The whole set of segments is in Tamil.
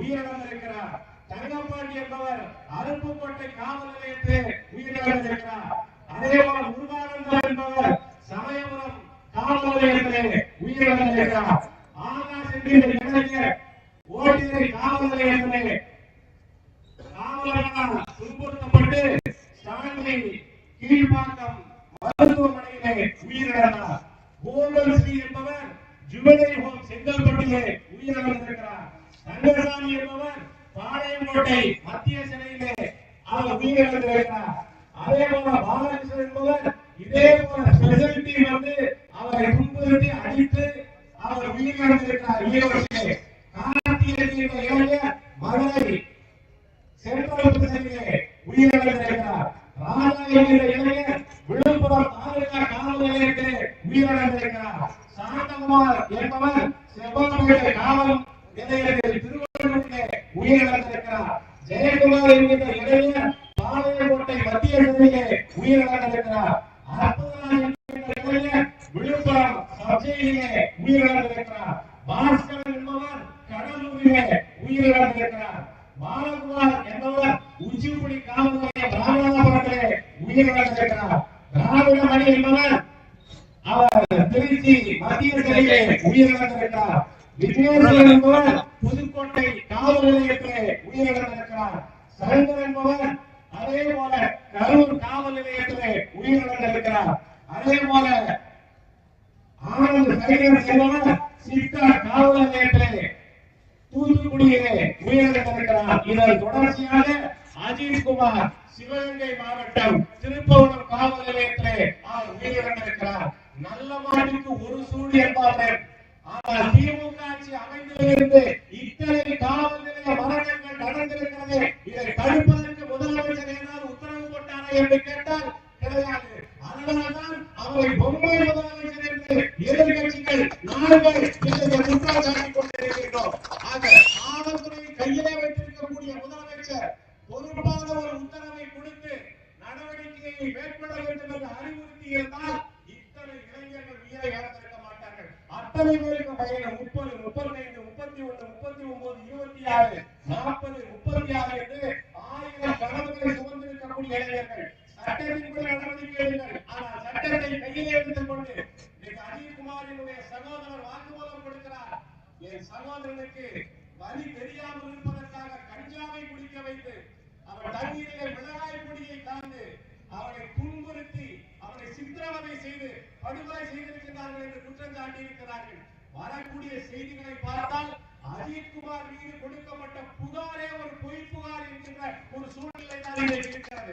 உயிரிழந்திருக்கிறார். தங்கப்பாண்டி என்பவர் அருப்புக்கோட்டை காவல் நிலையத்தில் உயிரிழந்திருக்கிறார். அதேபோல் முருகானந்தம் என்பவர் சமயபுரம் காவல் நிலையத்திலே உயிரிழந்திருக்கிறார். ஆகாஷ் என்கிற இளைஞர் ஓட்டியரை காவல் நிலையத்தில் காவலர்களால் துன்புறுத்தப்பட்டு ஸ்டான்லி கீழ்பாக்கம் மருத்துவமனையிலே உயிரிழந்தார். கோகுல் ஸ்ரீ என்பவர் ஜுவலரி ஹோம் செங்கல்பட்டிலே உயிரிழந்திருக்கிறார். ரங்கசாமி என்பவர் பாளையங்கோட்டை மத்திய சிறையிலே அவர் உயிரிழந்திருக்கிறார். அதே போல பாலகிருஷ்ணன் என்பவர் இதே போல ஸ்பெஷாலிட்டி வந்து அவரை துன்புறுத்தி அடித்து அவர் உயிரிழந்திருக்கிறார். ஈரோட்டிலே கார்த்திகை என்ற இளைஞர் மதுரை சென்ட்ரல் பிரதேசத்திலே உயிரிழந்திருக்கிறார். ராஜா என்கிற இளைஞர் விழுப்புரம் தாலுகா காவல் நிலையத்திலே உயிரிழந்திருக்கிறார். சாந்தகுமார் என்பவர் செவ்வாய்ப்பேட்டை காவல் நிலையத்தில் திருவள்ளூரிலே உயிரிழந்திருக்கிறார் ஜெயக்குமார் என்கிற இளைஞர் பாளையங்கோட்டை மத்திய சிறையிலே உயிரிழந்திருக்கிறார் அற்புதராஜ் என்கிற இளைஞர் விழுப்புரம் சப்ஜெயிலே உயிரிழந்திருக்கிறார் பாஸ்கரன் என்பவர் கடலூரிலே உயிரிழந்திருக்கிறார் பாலகுமார் என்பவர் உச்சிப்புடி காவல் ராமநாதபுரத்திலே உயிரிழந்திருக்கிறார் திராவிட மணி என்பவர் அவர் திருச்சி மத்திய சிறையிலே உயிரிழந்திருக்கிறார் விஜயேந்திரன் என்பவர் புதுக்கோட்டை காவல் நிலையத்திலே உயிரிழந்திருக்கிறார். சரங்கர் என்பவர் அதே போல கரூர் காவல் நிலையத்திலே உயிரிழந்திருக்கிறார். அதே போல ஆனந்த் சைனர் என்பவர் சித்தா காவல் நிலையத்திலே தூத்துக்குடியிலே உயிரிழந்திருக்கிறார். இதன் தொடர்ச்சியாக அஜித் குமார் சிவகங்கை மாவட்டம் திருப்பவனம் காவல் நிலையத்திலே அவர் உயிரிழந்திருக்கிறார். நல்ல மாட்டுக்கு ஒரு சூடு என்பார்கள். ஆனால் திமுக ஆட்சி அமைந்ததிலிருந்து இத்தனை காவல் மரணங்கள் நடந்திருக்கிறது. இதை தடுப்பதற்கு முதலமைச்சர் ஏதாவது உத்தரவு போட்டாரா என்று கேட்டால் கிடையாது. அதனால்தான் அவரை பொம்மை முதலமைச்சர் என்று எதிர்கட்சிகள் நாங்கள் இன்றைக்கு குற்றம் சாட்டிக் கொண்டிருக்கின்றோம் ஆக காவல்துறையை கையிலே வைத்திருக்கக்கூடிய முதலமைச்சர் பொறுப்பான ஒரு உத்தரவை கொடுத்து நடவடிக்கையை மேற்கொள்ள வேண்டும் என்று அறிவுறுத்தி இருந்தால் இத்தனை இளைஞர்கள் உயிரை இழந்திருக்க மாட்டார்கள் அத்தனை பேருக்கு பயணம் முப்பது முப்பத்தைந்து முப்பத்தி ஒன்று முப்பத்தி ஒன்பது இருபத்தி ஆறு நாற்பது முப்பத்தி ஆறு என்று ஆயிரம் கனவுகளை சுமந்திருக்கக்கூடிய இளைஞர்கள் சட்டத்தின்படி நடவடிக்கை எடுங்கள் ஆனால் சட்டத்தை கையிலே எடுத்துக் கொண்டு இன்னைக்கு அஜித்குமாரினுடைய சகோதரர் வாக்குமூலம் கொடுக்கிறார் என் சகோதரனுக்கு வழி தெரியாமல் இருப்பதற்காக கஞ்சாவை குடிக்க வைத்து அவன் தண்ணீரிலே மிளகாய் பொடியை கலந்து அவனை துன்புறுத்தி அவனை சித்திரவதை செய்து படுகொலை செய்திருக்கிறார்கள் என்று குற்றம் சாட்டியிருக்கிறார்கள். வரக்கூடிய செய்திகளை பார்த்தால் அஜித்குமார் மீது கொடுக்கப்பட்ட புகாரே ஒரு பொய் புகார் என்கின்ற ஒரு சூழ்நிலை தான் இருக்கிறது.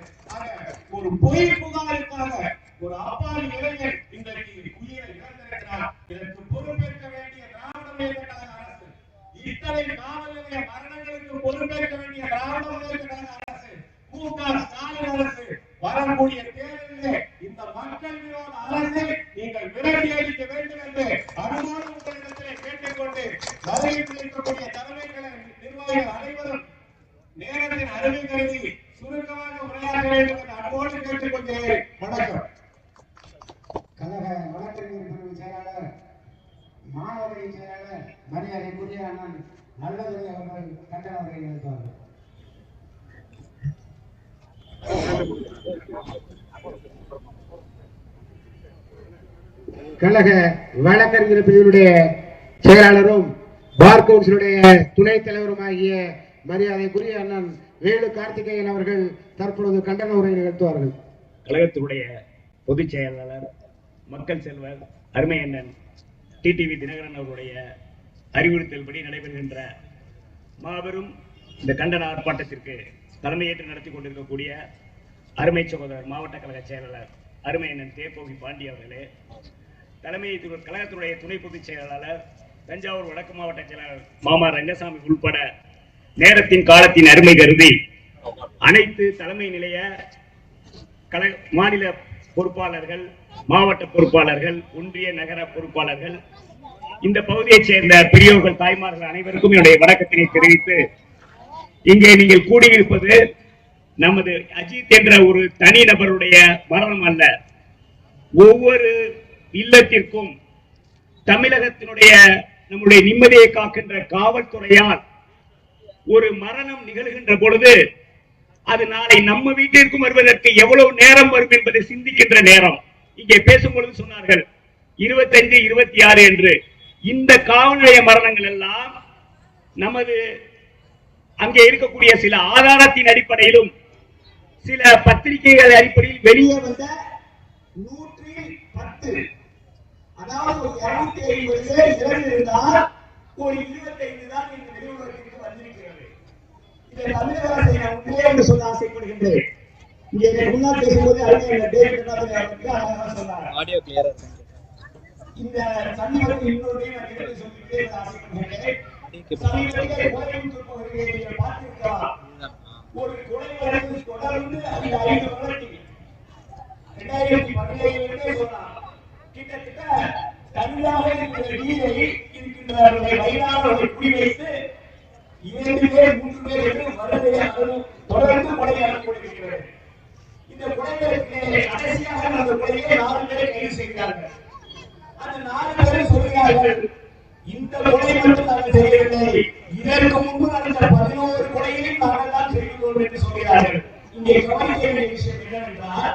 ஒரு பொய் புகாருக்காக ஒரு அப்பாவி இளைஞர் இன்றைக்கு உயிரை இழந்திருக்கிறார். இதற்கு பொறுப்பேற்க வேண்டிய திராவிட முன்னேற்ற கழக அரசு இத்தனை காவல் நிலைய மரணங்களுக்கு பொறுப்பேற்க வேண்டிய திராவிட முன்னேற்ற கழக அரசு மு க ஸ்டாலின் அரசு வரக்கூடிய தேர்தலிலே இந்த மக்கள் விரோத அரசை நீங்கள் விரட்டி அடிக்க வேண்டும் என்று அனுமானம் உங்களிடத்திலே கேட்டுக்கொண்டு வருகையில் நிர்வாகிகள் அனைவரும் நேரத்தின் அருமை கருதி சுருக்கமாக வேண்டும் என்று அன்போடு கேட்டுக்கொள்கிறேன் வணக்கம். கழக வழக்கறிஞர் பிரிவு செயலாளர் மாணவரை செயலாளர் மரியாதைக்குரிய அண்ணன் நல்லதுரை அவர்கள் கண்டன உரை கழக வழக்கறிஞர் பிரிவினுடைய செயலாளரும் பார் கவுன்சிலுடைய துணைத் தலைவருமாகிய மரியாதைக்குரிய அண்ணன் வேலு கார்த்திகேயன் அவர்கள் தற்பொழுது கண்டன உரை நிகழ்த்துவார்கள். கழகத்தினுடைய பொதுச் செயலாளர் மக்கள் செல்வர் அருமை அண்ணன் டிடிவி தினகரன் அவருடைய அறிவுறுத்தல்படி நடைபெறுகின்ற மாபெரும் இந்த கண்டன ஆர்ப்பாட்டத்திற்கு தலைமையேற்று நடத்தி கொண்டிருக்கக்கூடிய அருமை சகோதரர் மாவட்ட கழக செயலாளர் அருமை அண்ணன் தேப்போகி பாண்டி அவர்களே தலைமை கழகத்தினுடைய துணை பொதுச் செயலாளர் தஞ்சாவூர் வடக்கு மாவட்ட செயலாளர் மாமா ரங்கசாமி உள்பட நேரத்தின் காலத்தின் அருமை கருதி அனைத்து தலைமை நிலைய கலை மாநில பொறுப்பாளர்கள் மாவட்ட பொறுப்பாளர்கள் ஒன்றிய நகர பொறுப்பாளர்கள் இந்த பகுதியைச் சேர்ந்த பெரியவர்கள் தாய்மார்கள் அனைவருக்கும் என்னுடைய வணக்கத்தினை தெரிவித்து இங்கே நீங்கள் கூடியிருப்பது நமது அஜித் என்ற ஒரு தனி நபருடைய மரணம் அல்ல. ஒவ்வொரு இல்லத்திற்கும் தமிழகத்தினுடைய நம்முடைய நிம்மதியை காக்கின்ற காவல்துறையால் ஒரு மரணம் நிகழ்கின்ற பொழுது அது நாளை நம்ம வீட்டிற்கும் வருவதற்கு எவ்வளவு நேரம் வரும் என்பதை சிந்திக்கின்ற நேரம். இங்கே பேசும் பொழுது சொன்னார்கள் இருபத்தஞ்சு இருபத்தி ஆறு என்று. இந்த காவல் நிலைய மரணங்கள் எல்லாம் நமது அங்கே இருக்கக்கூடிய சில ஆதாரத்தின் அடிப்படையிலும் சில பத்திரிகைகள் அடிப்படையில் வெளியே வந்த நூற்றி பத்து அதாவது ஒரு இருநூத்தி ஐம்பது பேர் இறந்து இருந்தால் ஒரு இருபத்தைந்து தான் இந்த வெளியுலகத்திற்கு வந்திருக்கிறது. இதை தமிழக அரசை நான் உண்மையே என்று சொல்ல ஆசைப்படுகின்றேன். இங்கே முன்னால் பேசும்போது அறிஞர் டேவிட் ராஜன் அவர்கள் அழகாக சொன்னார். ஆடியோ கிளியரா இருக்கு. இந்த சமீபத்தில் இன்னொரு நான் எடுத்து சொல்லிட்டே இருக்க ஆசைப்படுகிறேன் சமீபத்திலே கோயம்புத்தூர் பகுதியை நீங்கள் பார்த்திருக்கலாம். ஒரு கொலை வழக்கு தொடர்ந்து அந்த ஐந்து இரண்டாயிரத்தி சொல்லலாம் கிட்டத்தட்ட தனியாக இருக்கிற நீரை இருக்கின்றவர்களை வயதானவர்களை குறிவைத்து இரண்டு பேர் மூன்று பேர் என்று தொடர்ந்து கொலை நடக்கொண்டிருக்கிறது இந்த கொலைகளுக்கு கடைசியாக அந்த கொலையை நாலு பேரை கைது செய்கிறார்கள் அந்த நாலு பேரும் சொல்கிறார்கள் இந்த கொலை மட்டும் நாங்கள் செய்யவில்லை. இதற்கு முன்பு நடந்த பதினோரு கொலைகளையும் நாங்கள் தான் செய்கிறோம் என்று சொல்கிறார்கள். இங்கே கவனிக்க வேண்டிய விஷயம் என்னவென்றால்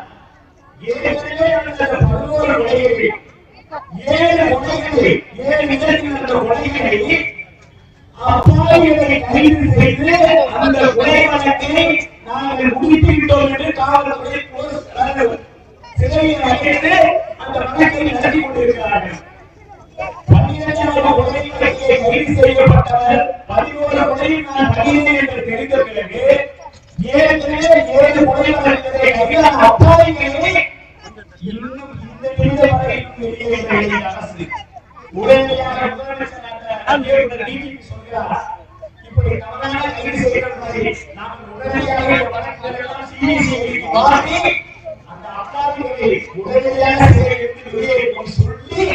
ஏற்கனவே நடந்த பதினோரு கொலைகளில் ஏழு கொலைகளை ஏழு நடந்த கொலைகளை அப்பாவிகளை கைது செய்து அந்த கொலை வழக்கை நாங்கள் முடித்து விட்டோம் என்று காவல்துறை சிறையில் அந்த வழக்கை நடத்தி கொண்டிருக்கிறார்கள் கொலை கைது செய்யப்பட்டவர் பதினோரு கொலையில் நான் பதினேழு என்று தெரிந்த பிறகு ஏற்கனவே ஏழு இன்னும் இந்த அரசு. உடனடியாக முதலமைச்சர் டிஜிபி சொல்கிறார். இப்படி தவறான கைது நாம் உடனடியாக எல்லாம் மாற்றி அந்த அப்பாவிகளை உடனடியாக சிறையிலிருந்து வெளியேறும் சொல்லி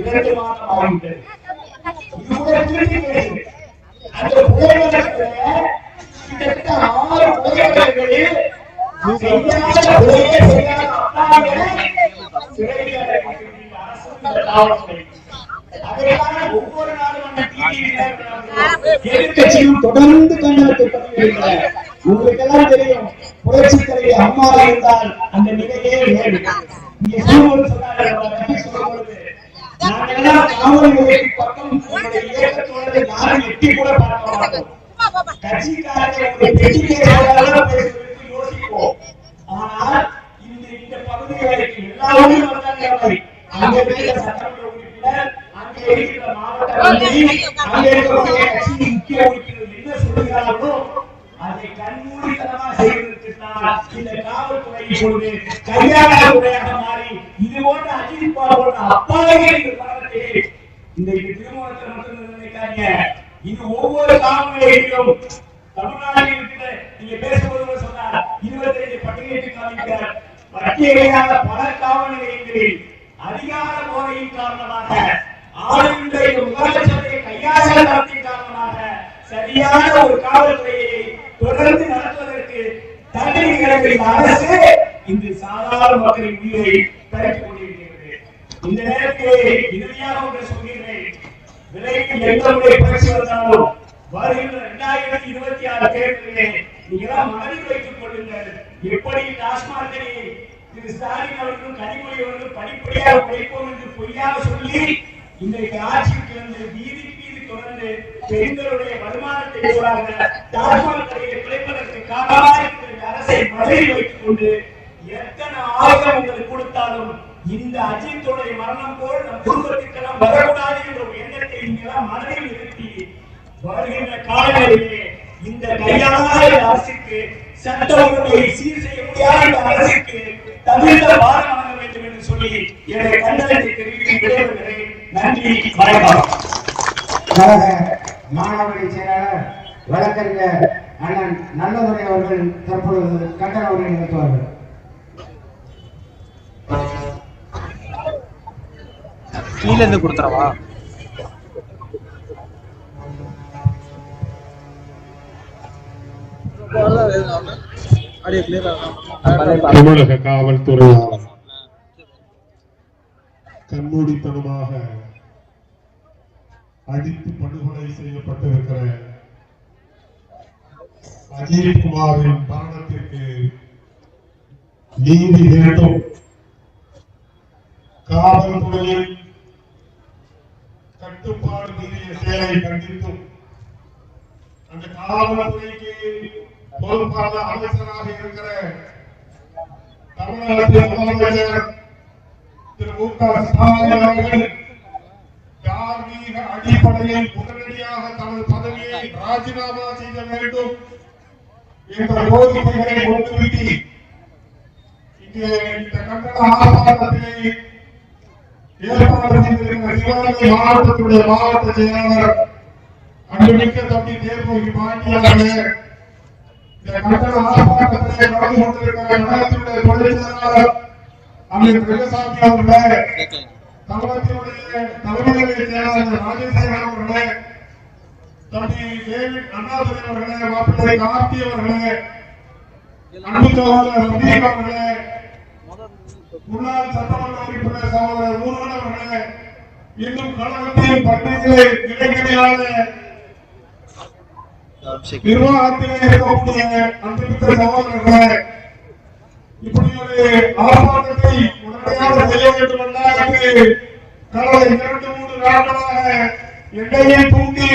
இரண்டு மாதம் ஆகிவிட்டது இது கூட திருப்பி பேசு அந்த புகைப்படத்துல கிட்டத்தட்ட ஆறு புகைப்படங்களில் செய்யாத கொலையே செய்யாத அப்பாவிகளை சிறையில் அடைத்திருக்கின்ற அரசு இந்த காவல்துறை அதைத்தான் ஒவ்வொரு நாளும் அந்த டிவி எதிர்கட்சியும் தொடர்ந்து கண்டனத்தை உங்களுக்கு எல்லாம் தெரியும் புரட்சி தலைவி அம்மா இருந்தால் அந்த நிலையே வேறு. எட்டி கூட பார்க்க மாட்டோம். யோசிப்போம். ஆனால் இந்த இந்த இருக்கிற சட்டமன்ற உறுப்பினர் இருக்கிற மாவட்ட இருக்கக்கூடிய கட்சியின் முக்கிய உறுப்பினர். சொல்லுகிறார்களோ? அதை கண்மூடித்தனமா செய்வதற்கு இந்த காவல்துறை இப்பொழுது கையாள துறையாக மாறி இது போன்ற அஜித் போன்ற அப்பாவிகள் இந்த இந்த திருமணத்தை மட்டும் நினைக்காதீங்க இது ஒவ்வொரு காவல்நிலையிலும் தமிழ்நாட்டில் இருக்கிற நீங்க பேசும்போது சொன்னார் இருபத்தைந்து பட்டியலிட்டு காமிக்கிறார். பட்டியலான பல காவல் நிலையங்களில் அதிகார போதையின் காரணமாக ஆளுநரை இந்த கையாள நடத்தின் காரணமாக சரியான ஒரு காவல்துறையை தொடர்ந்து நடத்துவதற்கு தண்டனை கிடக்கிற அரசு இந்த சாதாரண மக்களின் உயிரை பறித்துக் கொண்டிருக்கிறது. இந்த நேரத்தில் இறுதியாக ஒன்று சொல்கிறேன். விரைவில் எந்த முறை புரட்சி வந்தாலும் வருகின்ற இரண்டாயிரத்தி இருபத்தி ஆறு தேர்தலிலே நீங்களாம் மனதில் வைத்துக் கொள்ளுங்கள். எப்படி டாஸ்மாகை திரு ஸ்டாலின் அவர்களும் கனிமொழி அவர்களும் படிப்படியாக உழைப்போம் என்று பொய்யாக சொல்லி இன்றைக்கு ஆட்சிக்கு வந்து வீதி தொடர்ந்து பெரிந்தருடைய வருமானத்தை கூறாக டாஸ்மாக் கடையை குறைப்பதற்கு காரணமாக அரசை மனதில் வைத்துக் கொண்டு எத்தனை ஆயுதம் உங்களுக்கு கொடுத்தாலும் இந்த அஜித்துடைய மரணம் போல் நம் குடும்பத்திற்கெல்லாம் வரக்கூடாது என்ற ஒரு எண்ணத்தை நீங்களாம் மனதில் நிறுத்தி வருகின்ற காலங்களிலே இந்த கையாளாத அரசுக்கு சட்ட சீர் செய்ய முடியாத இந்த அரசுக்கு தகுந்த வாரம் வழங்க வேண்டும் என்று சொல்லி என்னுடைய கண்டனத்தை தெரிவித்து விடைபெறுகிறேன் நன்றி. வணக்கம். கழக மாணவரணி செயலாளர் வழக்கறிஞர் அண்ணன் நல்லதுரை அவர்கள் தற்பொழுது கண்டன உரை நிகழ்த்துவார்கள் கீழ இருந்து கொடுத்துறவா தமிழக காவல்துறையால் கண்மூடித்தனமாக அடித்து படுகொலை செய்யப்பட்டிருக்கிற அஜித் குமாரின் மரணத்திற்கு நீதி வேண்டும். காவல்துறையில் கட்டுப்பாடு மீறிய செயலை கண்டித்தும் அந்த காவல்துறைக்கு பொறுப்பான அமைச்சராக இருக்கிற தமிழகத்தின் முதலமைச்சர் திரு மு க ஸ்டாலின் அவர்கள் தார்மீக அடிப்படையில் உடனடியாக தனது பதவியை ராஜினாமா செய்ய வேண்டும் என்ற கோரிக்கைகளை முன்னிறுத்தி இங்கே இந்த கண்டன ஆர்ப்பாட்டத்திலே ஏற்பாடு செய்திருக்கிற சிவகங்கை மாவட்டத்துடைய மாவட்ட செயலாளர் அன்புமிக்க தம்பி இந்த கண்டன ஆர்ப்பாட்டத்திலே கொண்டிருக்கிற செயலாளர் அமீர் அவர்களே தமிழகத்தினுடைய தலைமையை செயலாளர் ராஜேந்திரன் அவர்களே தம்பி டேவிட் அண்ணாதுரை அவர்களே மாப்பிள்ளை கார்த்தி அவர்களே அன்பு சகோதரர் அவர்களே முன்னாள் சட்டமன்ற உறுப்பினர் சகோதரர் முருகன் அவர்களே இன்னும் கழகத்தின் பண்டிகை இளைஞர்களான நிர்வாகத்திலே இருக்கக்கூடிய அன்புமிக்க சகோதரர்களே இப்படி ஒரு ஆர்ப்பாட்டத்தை உடனடியாக செய்ய வேண்டும் என்றால் கடந்த இரண்டு மூன்று நாட்களாக எண்ணெயை தூண்டி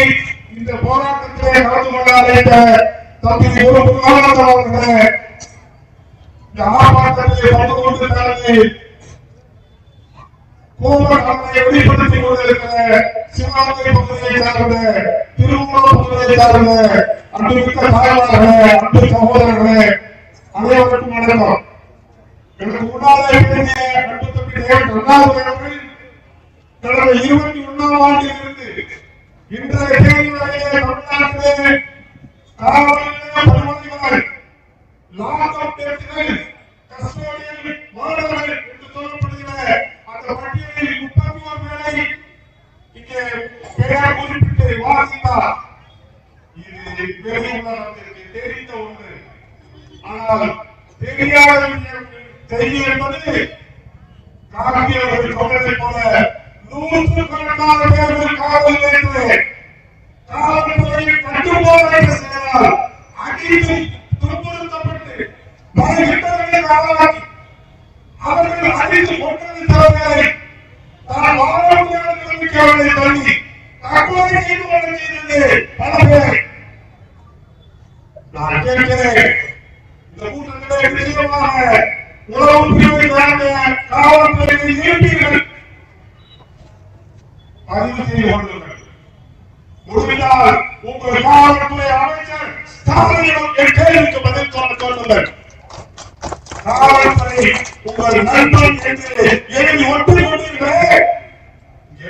இந்த போராட்டத்திலே கலந்து கொண்டார் தம்பி ஒரு புகாரம் இந்த ஆர்ப்பாட்டத்திலே கலந்து கொண்டிருக்கிறது கோபக்காரனை வெளிப்படுத்திக் கொண்டிருக்கிற சிவகங்கை பகுதியை சார்ந்த திருமணம் பகுதியை சார்ந்த அன்புமிக்க தாய்மார்களே அன்பு சகோதரர்களே அனைவருக்கும் வணக்கம். எனக்கு கடந்த இருபத்தி ஆண்டிலிருந்து இன்றைய தேதி வரையிலே தமிழ்நாட்டிலே லாக்அப் கஸ்டோடியல் மாணவர்கள் என்று சொல்லப்படுகிற அந்த பட்டியலில் முப்பத்தி ஒரு பேரை இங்கே பெயர் குறிப்பிட்டு வாசித்தார். இது வெளி உலகத்திற்கு தெரிந்த ஒன்று. ஆனால் தெரியாத விஷயம் செய்தி என்பது காந்தியவர்கள் சொன்னதை போல நூற்று கணக்கான பேர்கள் காவல் நிலையத்திலே காவல்துறையில் கட்டுப்பாடு செய்தால் அடித்து துன்புறுத்தப்பட்டு பல இடங்களில் காவலாக்கி அவர்கள் அடித்து கொண்டது தவிர தான் வாழ முடியாத நிலைமைக்கு அவர்களை தள்ளி தற்கொலை செய்து கொள்ள செய்தது பல பேர் நான் கேட்கிறேன் இந்த கூட்டத்திலே நிச்சயமாக உளவு பிரிவை சார்ந்த காவல்துறையை இருப்பீர்கள் பதிவு செய்து கொள்ளுங்கள் முடிந்தால் உங்கள் காவல்துறை அமைச்சர் ஸ்டாலினிடம் என் கேள்விக்கு பதில் சொல்ல சொல்லுங்கள் காவல்துறை உங்கள் நண்பன் என்று எழுதி ஒட்டிக் கொண்டிருக்கிறேன்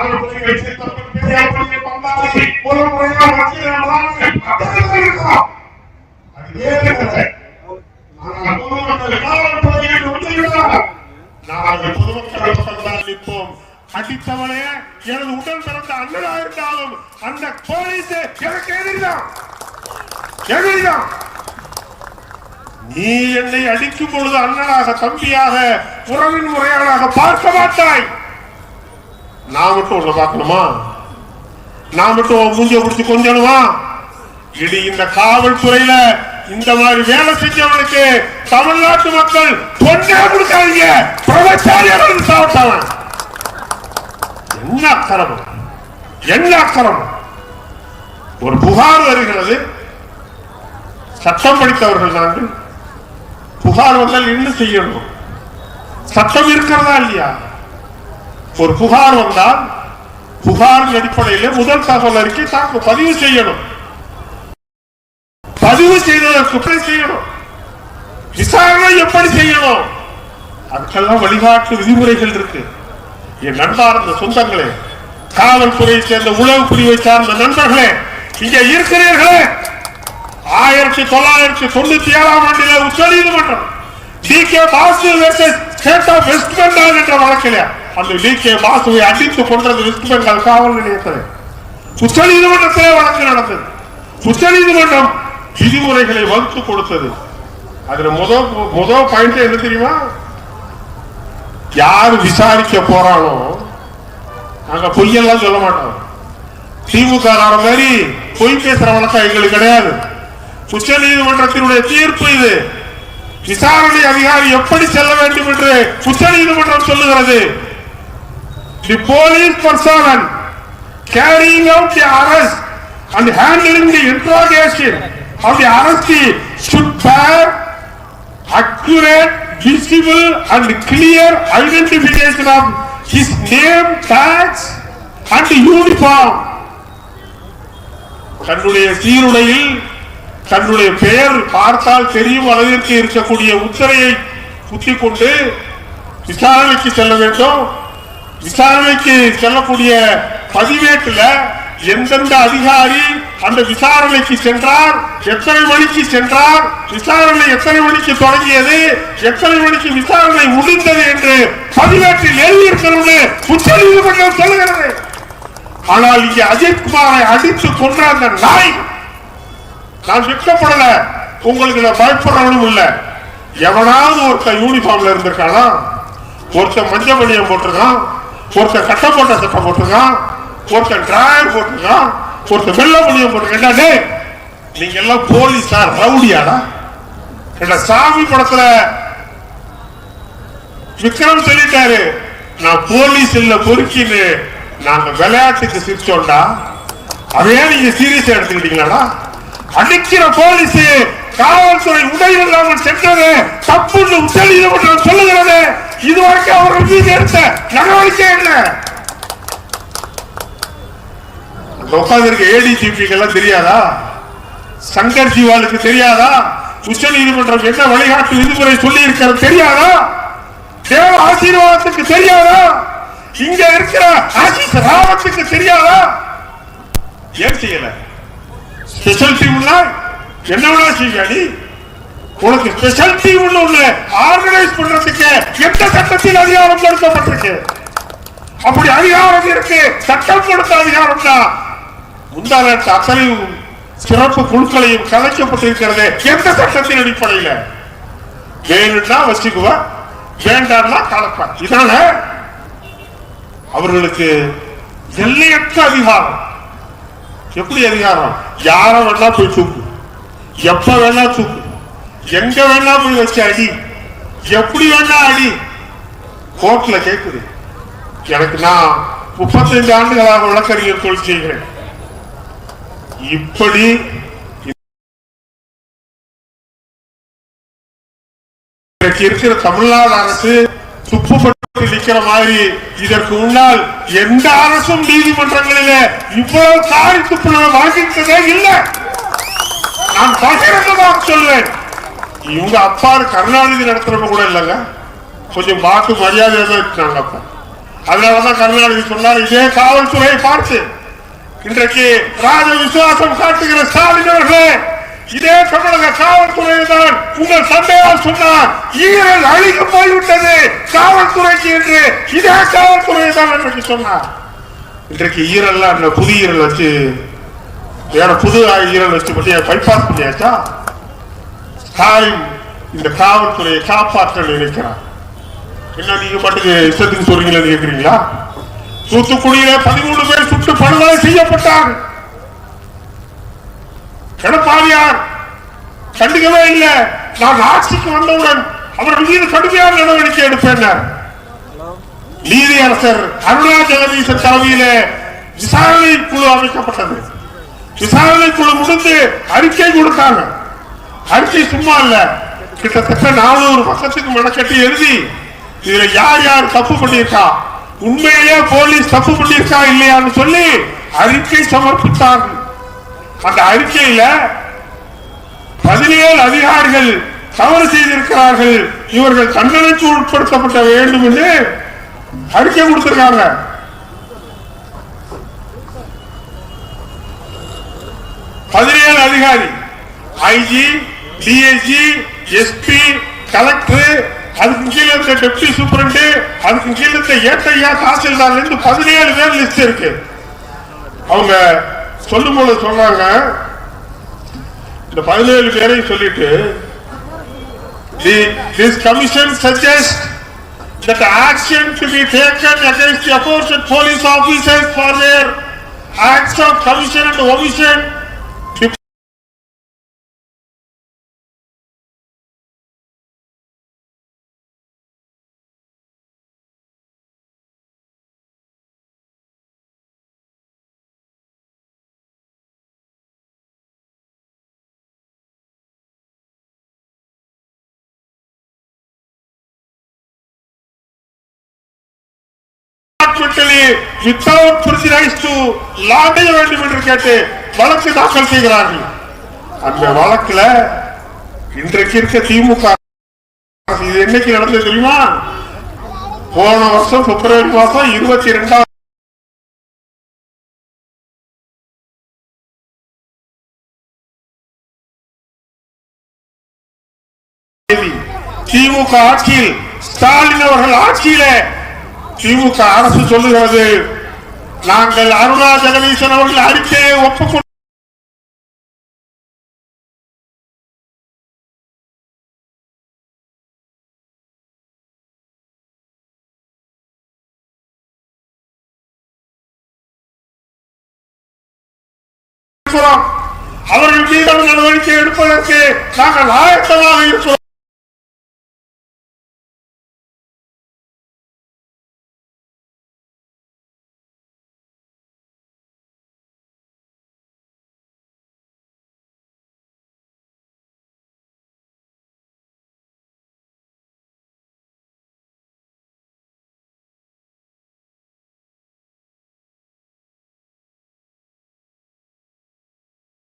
போலீஸ் உங்கள் நண்பன் என்று பங்காளி ஒரு அது கதை ஆனால் பொதுமக்கள் நாங்கள் பொதுமக்கள் நிற்போம். அடித்தவனே எனது உடல் பிறந்த அண்ணனா இருந்தாலும் அந்த போலீஸ் எனக்கு எதிரிதான். எதிரிதான். நீ என்னை அடிக்கும் பொழுது அண்ணனாக தம்பியாக உறவின் முறையாளாக பார்க்க மாட்டாய். நான் மட்டும் உன்னை பார்க்கணுமா? நான் மட்டும் உன் மூஞ்சிய பிடிச்சு கொஞ்சணுமா? இனி இந்த காவல்துறையில இந்த மாதிரி வேலை செஞ்சவனுக்கு தமிழ்நாட்டு மக்கள் பொண்ணே கொடுக்காதீங்க. பிரபச்சாரியாக சாப்பிட்டவன். என்ன அக்கிரமம்? என்ன அக்கிரமம்? ஒரு புகார் வருகிறது. சட்டம் படித்தவர்கள் நாங்கள் புகார் வந்தால் என்ன செய்யணும்? சட்டம் இருக்கிறதா இல்லையா? ஒரு புகார் வந்தால் புகாரின் அடிப்படையில் முதல் தகவல் அறிக்கை தாங்க பதிவு செய்யணும். பதிவு செய்ததற்கு எப்படி செய்யணும். விசாரணை எப்படி செய்யணும்? அதுக்கெல்லாம் வழிகாட்டு விதிமுறைகள் இருக்கு. என் நண்பார்ந்த சொந்தங்களே காவல்துறையை சேர்ந்த உளவு பிரிவை சார்ந்த நண்பர்களே இங்க இருக்கிறீர்களே. ஆயிரத்தி தொள்ளாயிரத்தி தொண்ணூத்தி ஏழாம் ஆண்டில உச்ச நீதிமன்றம் D K Basu west state of west Bengal என்ற வழக்கில் அந்த டி கே பாசுவை அடித்து கொண்டது வெஸ்ட் பெங்கால் காவல் நிலையத்தில். உச்ச நீதிமன்றத்திலே வழக்கு நடந்தது. உச்ச நீதிமன்றம் விதிமுறைகளை வகுத்து கொடுத்தது. அதுல முதல் முதல் பாயிண்ட் என்ன தெரியுமா? யாரு விசாரிக்க போறானோ நாங்க பொய்யெல்லாம் சொல்ல மாட்டோம். திமுக மாதிரி பொய் பேசுற வழக்கம் எங்களுக்கு கிடையாது. உச்ச நீதிமன்றத்தினுடைய தீர்ப்பு இது. விசாரணை அதிகாரி எப்படி செல்ல வேண்டும் என்று உச்ச நீதிமன்றம் சொல்லுகிறது. The police personnel carrying out the arrest and handling the interrogation of the arrestee should bear accurate, visible and clear identification of his name, tags and uniform. தன்னுடைய சீருடையில் தன்னுடைய பெயர் பார்த்தால் தெரியும் அளவிற்கு இருக்கக்கூடிய உத்தரையை குத்திக் கொண்டு விசாரணைக்கு செல்ல வேண்டும் விசாரணைக்கு செல்லக்கூடிய பதிவேட்டுல எந்தெந்த அதிகாரி அந்த விசாரணைக்கு சென்றார் எத்தனை மணிக்கு சென்றார் விசாரணை எத்தனை மணிக்கு தொடங்கியது எத்தனை மணிக்கு விசாரணை முடிந்தது என்று பதிவேட்டில் எழுதியிருக்கிறது உச்ச நீதிமன்றம் சொல்லுகிறது. ஆனால் இங்கே அஜித்குமாரை அடித்து கொன்ற அந்த நாய் நான் வெட்கப்படல உங்களுக்கு நான் பயப்படுறவனும் இல்ல. எவனாவது ஒருத்தன் யூனிஃபார்ம்ல இருந்திருக்கானா? ஒருத்தன் மஞ்சள் பணியம் போட்டிருக்கான்? ஒருத்தன் கட்டப்பட்ட சட்டை போட்டிருக்கான் ஒருத்தன் டிராயர் போட்டிருக்கான் ஒருத்தன் வெள்ள முடியும் போட்டிருக்கேன் என்ன டேய், நீங்க எல்லாம் போலீஸா ரவுடியாடா? என்ன சாமி படத்துல விக்ரம் சொல்லிட்டாரு நான் போலீஸ் இல்ல பொறுக்கின்னு. நாங்க விளையாட்டுக்கு சிரிச்சோண்டா அதையே நீங்க சீரியஸா எடுத்துக்கிட்டீங்களாடா? அடிக்கிற போலீஸ் காவல்துறை உடை இல்லாமல் சென்றது தப்புன்னு உச்ச நீதிமன்றம் சொல்லுகிறது. இதுவரைக்கும் அவர்கள் மீது எடுத்த நடவடிக்கை என்ன? உட்காந்துருக்க ஏடிஜிபிக்கு எல்லாம் தெரியாதா? சங்கர் ஜிவாலுக்கு தெரியாதா? உச்ச நீதிமன்றம் என்ன வழிகாட்டு விதிமுறை சொல்லி இருக்கிறது தெரியாதா? தேவ ஆசீர்வாதத்துக்கு தெரியாதா? இங்க இருக்கிற ஆசிஸ் ராமத்துக்கு தெரியாதா? ஏன் செய்யல? ஸ்பெஷல் டீம்னா என்ன வேணா செய்ய நீ? உனக்கு ஸ்பெஷல் டீம் ஒண்ணு ஆர்கனைஸ் பண்றதுக்கு எந்த சட்டத்தில் அதிகாரம் கொடுக்கப்பட்டிருக்கு அப்படி அதிகாரம் இருக்கு. சட்டம் கொடுத்த அதிகாரம் தான் முந்தான அத்தனை சிறப்பு குழுக்களையும் கலைக்கப்பட்டிருக்கிறது எந்த சட்டத்தின் அடிப்படையில்? வேணும்னா வச்சுக்குவா வேண்டாம்னா கலப்பேன் இதனால அவர்களுக்கு எல்லையற்ற அதிகாரம். எப்படி அதிகாரம்? யார வேணா போய் தூக்கு. எப்ப வேணா தூக்கு. எங்க வேணா போய் வச்சு அடி. எப்படி வேணா அடி. கோர்ட்ல கேக்குது. எனக்கு நான் முப்பத்தைந்து ஆண்டுகளாக வழக்கறிஞர் தொழில் செய்கிறேன். இப்படி இருக்கிற தமிழ்நாடு அரசு துப்புப்பட்டு நிக்கிற மாதிரி இதற்கு முன்னால் எந்த அரசும் நீதிமன்றங்களிலே இவ்வளவு காரி துப்புரவை வாங்கிட்டதே இல்லை. நான் பகிரங்கமாக சொல்வேன் இவங்க அப்பா கருணாநிதி நடத்துறவங்க கூட இல்லைங்க. கொஞ்சம் பார்த்து மரியாதையாக தான் இருக்காங்க அப்ப. அதனாலதான் கருணாநிதி சொன்னார் இதே காவல்துறையை பார்த்து இன்றைக்கு ராஜ விசுவாசம் காட்டுகிற ஸ்டாலின் அவர்களே இதே தமிழக காவல்துறை தான் உங்கள் தந்தையார் சொன்னார். ஈரல் அழிந்து போய்விட்டது காவல்துறைக்கு என்று இதே காவல்துறை தான் இன்றைக்கு சொன்னார். இன்றைக்கு ஈரல்லாம் அந்த புது ஈரல் வச்சு வேற புது ஈரல் வச்சு பற்றி பைபாஸ் பண்ணியாச்சா? ஸ்டாலின் இந்த காவல்துறையை காப்பாற்ற நினைக்கிறார் என்ன நீங்க பாட்டுக்கு இஷ்டத்துக்கு சொல்றீங்களா கேக்குறீங்களா? தூத்துக்குடியில பதிமூணு பேர் சுட்டு படுகொலை செய்யப்பட்டார் எடப்பாடியார் கண்டுக்கவே இல்லை. நான் ஆட்சிக்கு வந்தவுடன் அவர்கள் மீது கடுமையான நடவடிக்கை எடுப்பேன் நீதியரசர் அருணா ஜெகதீசன் தலைமையிலே விசாரணை குழு அமைக்கப்பட்டது. விசாரணை குழு முடிந்து அறிக்கை கொடுத்தாங்க. அறிக்கை சும்மா இல்ல. கிட்டத்தட்ட நானூறு பக்கத்துக்கு மெனக்கட்டி எழுதி இதுல யார் யார் தப்பு பண்ணியிருக்கா? உண்மையிலேயே போலீஸ் தப்பு பண்ணியிருக்கா இல்லையான்னு சொல்லி அறிக்கை சமர்ப்பித்தார் அந்த அறிக்கையில பதினேழு அதிகாரிகள் தவறு செய்திருக்கிறார்கள். இவர்கள் தண்டனைக்கு உட்படுத்தப்பட வேண்டும் என்று அறிக்கை கொடுத்திருக்காங்க. பதினேழு அதிகாரி ஐஜி டிஐஜி எஸ்பி கலெக்டர் அதுக்கு கீழே இருந்த டெப்டி சூப்பரண்டு அதுக்கு கீழே இருந்த ஏட்டையா தாசில்தார் இருந்து பதினேழு பேர் லிஸ்ட் இருக்கு அவங்க சொல்லும் போது சொன்னாங்க இந்த பதினேழு பேரையும் சொல்லிட்டு the this commission suggest that action to be taken against the aforesaid police officers for their acts of commission and omission Departmentally, without prejudice லாடைய வேண்டும் என்று கேட்டு வழக்கு தாக்கல் செய்கிறார்கள். அந்த வழக்குல இன்றைக்கு இருக்க திமுக இது என்னைக்கு நடந்தது தெரியுமா? போன வருஷம் பிப்ரவரி மாசம் இருபத்தி ரெண்டாம் திமுக ஆட்சியில் ஸ்டாலின் அவர்கள் ஆட்சியிலே திமுக அரசு சொல்லுகிறது. நாங்கள் அருணா ஜெகதீசன் அவர்கள் அறிக்கையை ஒப்புக்கொண்டு அவர்கள் மீதான நடவடிக்கை எடுப்பதற்கு நாங்கள் ஆயத்தமாக இருக்கிறோம்.